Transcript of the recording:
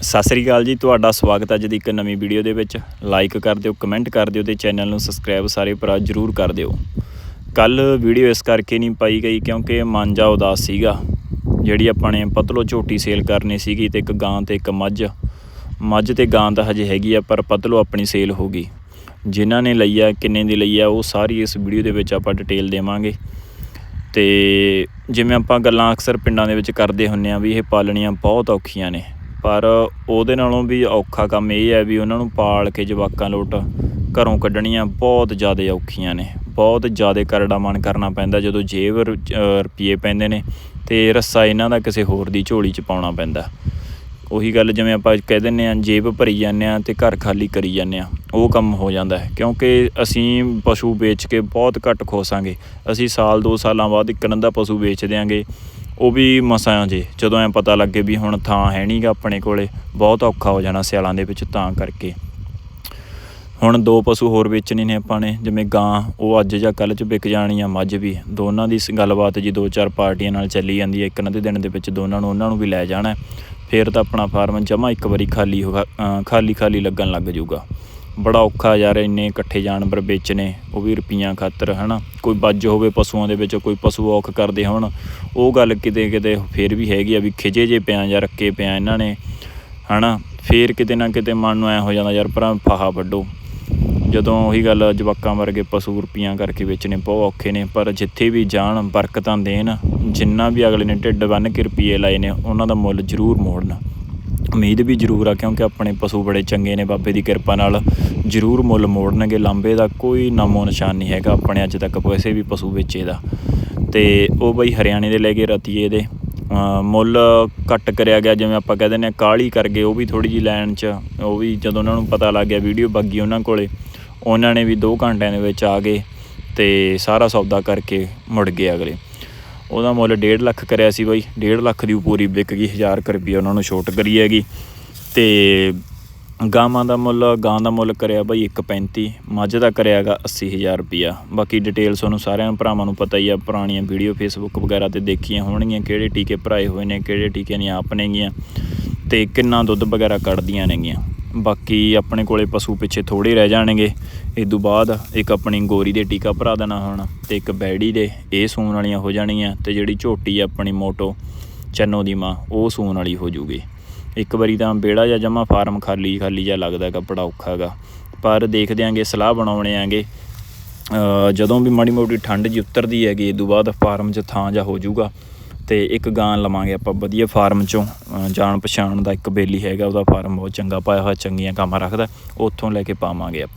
ਸਤਿ ਸ੍ਰੀ ਅਕਾਲ ਜੀ, ਤੁਹਾਡਾ ਸਵਾਗਤ ਹੈ ਅੱਜ ਦੀ ਇੱਕ ਨਵੀਂ ਵੀਡੀਓ ਦੇ ਵਿੱਚ। ਲਾਈਕ ਕਰ ਦਿਓ ਕਮੈਂਟ ਕਰ ਦਿਓ ਤੇ ਚੈਨਲ ਨੂੰ ਸਬਸਕ੍ਰਾਈਬ ਸਾਰੇ ਭਰਾ ਜਰੂਰ ਕਰ ਦਿਓ। ਕੱਲ ਵੀਡੀਓ ਇਸ ਕਰਕੇ ਨਹੀਂ ਪਾਈ ਗਈ ਕਿਉਂਕਿ ਮਨ ਜਾ ਉਦਾਸ ਸੀਗਾ। ਜਿਹੜੀ ਆਪਾਂ ਨੇ ਪਤਲੋ ਝੋਟੀ ਸੇਲ ਕਰਨੀ ਸੀਗੀ ਤੇ ਇੱਕ ਗਾਂ ਤੇ ਇੱਕ ਮੱਝ। ਮੱਝ ਤੇ ਗਾਂ ਤਾਂ ਹਜੇ ਹੈਗੀ ਆ, ਪਰ ਪਤਲੋ ਆਪਣੀ ਸੇਲ ਹੋ ਗਈ। ਜਿਨ੍ਹਾਂ ਨੇ ਲਈ ਆ, ਕਿੰਨੇ ਦੀ ਲਈ ਆ, ਉਹ ਸਾਰੀ ਇਸ ਵੀਡੀਓ ਦੇ ਵਿੱਚ ਆਪਾਂ ਡਿਟੇਲ ਦੇਵਾਂਗੇ। ਤੇ ਜਿਵੇਂ ਆਪਾਂ ਗੱਲਾਂ ਅਕਸਰ ਪਿੰਡਾਂ ਦੇ ਵਿੱਚ ਕਰਦੇ ਹੁੰਨੇ ਆ ਵੀ ਇਹ ਪਾਲਣੀਆਂ ਬਹੁਤ ਔਖੀਆਂ ਨੇ। ਪਰ ਉਹਦੇ ਨਾਲੋਂ ਵੀ ਔਖਾ ਕੰਮ ਇਹ ਹੈ ਵੀ ਉਹਨਾਂ ਨੂੰ ਪਾਲ ਕੇ ਜਵਾਕਾਂ ਲੋਟ ਘਰੋਂ ਕੱਢਣੀਆਂ ਬਹੁਤ ਜ਼ਿਆਦਾ ਔਖੀਆਂ ਨੇ। ਬਹੁਤ ਜ਼ਿਆਦਾ ਕਰੜਾ ਮਨ ਕਰਨਾ ਪੈਂਦਾ ਜਦੋਂ ਜੇਬ ਰ- ਅਹ ਪੈਂਦੇ ਨੇ ਤੇ ਰੱਸਾ ਇਹਨਾਂ ਦਾ ਕਿਸੇ ਹੋਰ ਦੀ ਝੋਲੀ 'ਚ ਪਾਉਣਾ ਪੈਂਦਾ। ਉਹੀ ਗੱਲ ਜਿਵੇਂ ਆਪਾਂ ਕਹਿ ਦਿੰਨੇ ਆ ਜੇਬ ਭਰੀ ਜਾਂਦੇ ਆ ਤੇ ਘਰ ਖਾਲੀ ਕਰੀ ਜਾਂਦੇ ਆ ਉਹ ਕੰਮ ਹੋ ਜਾਂਦਾ ਹੈ। ਕਿਉਂਕਿ ਅਸੀਂ ਪਸ਼ੂ ਵੇਚ ਕੇ ਬਹੁਤ ਘੱਟ ਖੋਸਾਂਗੇ। ਅਸੀਂ ਸਾਲ 2 ਸਾਲਾਂ ਬਾਅਦ ਇੱਕ ਨੰਦਾ ਪਸ਼ੂ ਵੇਚ ਦਿਆਂਗੇ। ਉਹ ਵੀ ਮਸਾਂ ਜੇ, ਜਦੋਂ ਐ ਪਤਾ ਲੱਗੇ ਵੀ ਹੁਣ ਥਾਂ ਹੈ ਨਹੀਂਗਾ ਆਪਣੇ ਕੋਲੇ, ਬਹੁਤ ਔਖਾ ਹੋ ਜਾਣਾ ਸਿਆਲਾਂ ਦੇ ਵਿੱਚ ਤਾਂ ਕਰਕੇ। ਹੁਣ ਦੋ ਪਸ਼ੂ ਹੋਰ ਵੇਚਣੇ ਨੇ ਆਪਾਂ ਨੇ, ਜਿਵੇਂ ਗਾਂ, ਉਹ ਅੱਜ ਜਾਂ ਕੱਲ੍ਹ ਚ ਵਿਕ ਜਾਣੀ ਆ ਮੱਝ ਵੀ। ਦੋਨਾਂ ਦੀ ਸ- ਗੱਲਬਾਤ ਜੀ ਦੋ ਚਾਰ ਪਾਰਟੀਆਂ ਨਾਲ ਚੱਲੀ ਜਾਂਦੀ ਹੈ, ਇੱਕ ਨਾ ਦੇ ਦਿਨ ਦੇ ਵਿੱਚ ਦੋਨਾਂ ਨੂੰ, ਉਹਨਾਂ ਨੂੰ ਵੀ ਲੈ ਜਾਣਾ ਹੈ। ਫਿਰ ਤਾਂ ਆਪਣਾ ਫਾਰਮ ਜਮਾ ਇੱਕ ਵਾਰੀ ਖਾਲੀ ਖਾਲੀ ਖਾਲੀ ਲੱਗਣ ਲੱਗ ਜਾਊਗਾ। ਬੜਾ ਔਖਾ ਯਾਰ ਇੰਨੇ ਇਕੱਠੇ ਜਾਨਵਰ ਵੇਚਣੇ, ਉਹ ਵੀ ਰੁਪਈਆਂ ਖਾਤਰ, ਹਨਾ? ਕੋਈ ਬੱਜ ਹੋਵੇ ਪਸ਼ੂਆਂ ਦੇ ਵਿੱਚ, ਕੋਈ ਪਸ਼ੂ ਔਖ ਕਰਦੇ ਹੋਣ, ਉਹ ਗੱਲ ਕਿਤੇ ਕਿਤੇ ਫੇਰ ਵੀ ਹੈਗੀ ਆ ਵੀ ਖਿਜੇ ਜੇ ਪਿਆ ਜਾਂ ਰੱਕੇ ਪਿਆ ਇਹਨਾਂ ਨੇ, ਹਨਾ? ਫੇਰ ਕਿਤੇ ਨਾ ਕਿਤੇ ਮਨ ਨੂੰ ਐ ਹੋ ਜਾਂਦਾ, ਯਾਰ ਭਰਾ, ਫਾਹਾ ਵੱਡੋ ਜਦੋਂ ਉਹੀ ਗੱਲ ਜਵਾਕਾਂ ਵਰਗੇ ਪਸ਼ੂ ਰੁਪਈਆਂ ਕਰਕੇ ਵੇਚਣੇ ਬਹੁਤ ਔਖੇ ਨੇ, ਪਰ ਜਿੱਥੇ ਵੀ ਜਾਣ, ਬਰਕਤਾਂ ਦੇਣ, ਜਿੰਨਾ ਵੀ ਅਗਲੇ ਨੇ ਢਿੱਡ ਬੰਨ ਕੇ ਰੁਪਈਏ ਲਾਏ ਨੇ, ਉਹਨਾਂ ਦਾ ਮੁੱਲ ਜ਼ਰੂਰ ਮੋੜਨਾ। ਉਮੀਦ ਵੀ ਜ਼ਰੂਰ ਆ, ਕਿਉਂਕਿ ਆਪਣੇ ਪਸ਼ੂ ਬੜੇ ਚੰਗੇ ਨੇ, ਬਾਬੇ ਦੀ ਕਿਰਪਾ ਨਾਲ ਜ਼ਰੂਰ ਮੁੱਲ ਮੋੜਨਗੇ। ਲਾਂਬੇ ਦਾ ਕੋਈ ਨਾਮੋ ਨਿਸ਼ਾਨ ਨਹੀਂ ਹੈਗਾ ਆਪਣੇ ਅੱਜ ਤੱਕ ਕਿਸੇ ਵੀ ਪਸ਼ੂ ਵੇਚੇ ਦਾ। ਤੇ ਉਹ ਬਈ ਹਰਿਆਣੇ ਦੇ ਲੈ ਕੇ ਰਤੀਏ ਦੇ। ਮੁੱਲ ਘੱਟ ਕਰਿਆ ਗਿਆ, ਜਿਵੇਂ ਆਪਾਂ ਕਹਿੰਦੇ ਨੇ ਕਾਲੀ ਕਰ ਗਏ, ਉਹ ਵੀ ਥੋੜੀ ਜੀ ਲੈਣ 'ਚ, ਉਹ ਵੀ ਜਦੋਂ ਉਹਨਾਂ ਨੂੰ ਪਤਾ ਲੱਗ ਗਿਆ ਵੀਡੀਓ ਬੱਗੀ ਉਹਨਾਂ ਕੋਲੇ, ਉਹਨਾਂ ਨੇ ਵੀ 2 ਘੰਟਿਆਂ ਦੇ ਵਿੱਚ ਆ ਗਏ ਤੇ ਸਾਰਾ ਸੌਦਾ ਕਰਕੇ ਮੁੜ ਗਏ ਅਗਲੇ। ਉਹਦਾ ਮੁੱਲ 1.5 ਲੱਖ ਕਰਿਆ ਸੀ ਬਾਈ। 1.5 ਲੱਖ ਦੀ ਪੂਰੀ ਵਿਕ ਗਈ 1000 ਕੁ ਰੁਪਏ ਉਹਨਾਂ ਨੂੰ ਛੋਟ ਕਰੀ ਹੈਗੀ। ਤੇ ਗਾਵਾਂ ਦਾ ਮੁੱਲ, ਗਾਂ ਦਾ ਮੁੱਲ ਕਰਿਆ ਬਾਈ 1.35 ਮੱਝ ਦਾ ਕਰਿਆਗਾ 80000 ਰੁਪਿਆ ਬਾਕੀ ਡਿਟੇਲ ਤੁਹਾਨੂੰ ਸਾਰਿਆਂ ਭਰਾਵਾਂ ਨੂੰ ਪਤਾ ਹੀ ਆ, ਪੁਰਾਣੀਆਂ ਵੀਡੀਓ ਫੇਸਬੁੱਕ ਵਗੈਰਾ ਤੇ ਦੇਖੀਆਂ ਹੋਣਗੀਆਂ, ਕਿਹੜੇ ਟੀਕੇ ਭਰਾਏ ਹੋਏ ਨੇ, ਕਿਹੜੇ ਟੀਕੇ ਨਹੀਂ ਆਪਣੇਗੀਆਂ, ਤੇ ਕਿੰਨਾ ਦੁੱਧ ਵਗੈਰਾ ਕੱਢਦੀਆਂ ਨੇਗੀਆਂ। ਬਾਕੀ ਆਪਣੇ ਕੋਲੇ ਪਸ਼ੂ ਪਿੱਛੇ ਥੋੜੇ ਰਹਿ ਜਾਣਗੇ। ਇਸ ਤੋਂ ਬਾਅਦ ਇੱਕ ਆਪਣੀ ਗੋਰੀ ਦੇ ਟੀਕਾ ਭਰਾ ਦੇਣਾ ਹੁਣ ਤੇ ਇੱਕ ਬੈੜੀ ਦੇ, ਇਹ ਸੂਣ ਵਾਲੀਆਂ ਹੋ ਜਾਣਗੀਆਂ ਤੇ ਜਿਹੜੀ ਝੋਟੀ ਆਪਣੀ ਮੋਟੋ ਚੰਨੋ ਦੀ ਮਾਂ, ਉਹ ਸੂਣ ਵਾਲੀ ਹੋ ਜੂਗੀ। ਇੱਕ ਵਾਰੀ ਤਾਂ ਬੇੜਾ ਜਾਂ ਜਮਾ ਫਾਰਮ ਖਾਲੀ ਖਾਲੀ ਜਿਹਾ ਲੱਗਦਾ ਕੱਪੜਾ ਬੜਾ ਔਖਾ ਹੈਗਾ। ਪਰ ਦੇਖਦੇ ਆਂਗੇ, ਸਲਾਹ ਬਣਾਉਣੇ ਆਂਗੇ। ਜਦੋਂ ਵੀ ਮਾੜੀ ਮੋਟੀ ਠੰਡ ਜੀ ਉਤਰਦੀ ਹੈਗੀ, ਇਹ ਤੋਂ ਬਾਅਦ ਫਾਰਮ 'ਚ ਥਾਂ ਜਾ ਹੋ ਜਾਊਗਾ ਤੇ ਇੱਕ ਗਾਂ ਲਵਾਂਗੇ ਆਪਾਂ ਵਧੀਆ ਫਾਰਮ 'ਚੋਂ ਜਾਣ ਪਛਾਣ ਦਾ ਇੱਕ ਬੇਲੀ ਹੈਗਾ, ਉਹਦਾ ਫਾਰਮ ਬਹੁਤ ਚੰਗਾ ਪਾਇਆ ਹੋਇਆ, ਚੰਗੀਆਂ ਕੰਮ ਰੱਖਦਾ, ਉੱਥੋਂ ਲੈ ਕੇ ਪਾਵਾਂਗੇ ਆਪਾਂ।